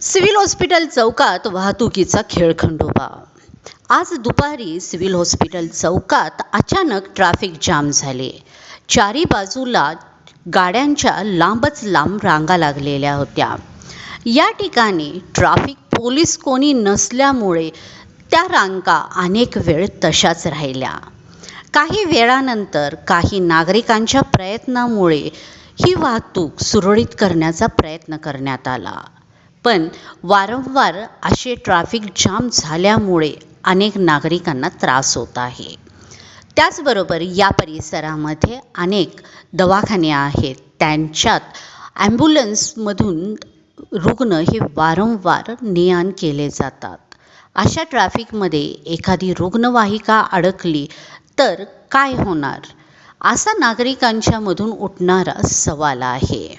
Civil hospital चौकात वाहतुकीचा खेळखंडोबा आज दुपारी सिव्हिल हॉस्पिटल चौकात अचानक ट्रॅफिक जाम झाले. चारी बाजूला गाड्यांच्या लांबच लांब रांगा लागलेल्या होत्या. या ठिकाणी ट्रॅफिक पोलीस कोणी नसल्यामुळे त्या रांगा अनेक वेळ तशाच राहिल्या. काही वेळानंतर काही नागरिकांच्या प्रयत्नामुळे ही वाहतूक सुरळीत करण्याचा प्रयत्न करण्यात आला. पण वारंवार असे ट्रॅफिक जाम झाल्यामुळे अनेक नागरिकांना त्रास होत आहे. त्याचबरोबर या परिसरामध्ये अनेक दवाखाने आहेत. त्यांच्यात ॲम्ब्युलन्समधून रुग्ण हे वारंवार ने आण केले जातात. अशा ट्रॅफिकमध्ये एखादी रुग्णवाहिका अडकली तर काय होणार? असा नागरिकांच्यामधून उठणारा सवाल आहे.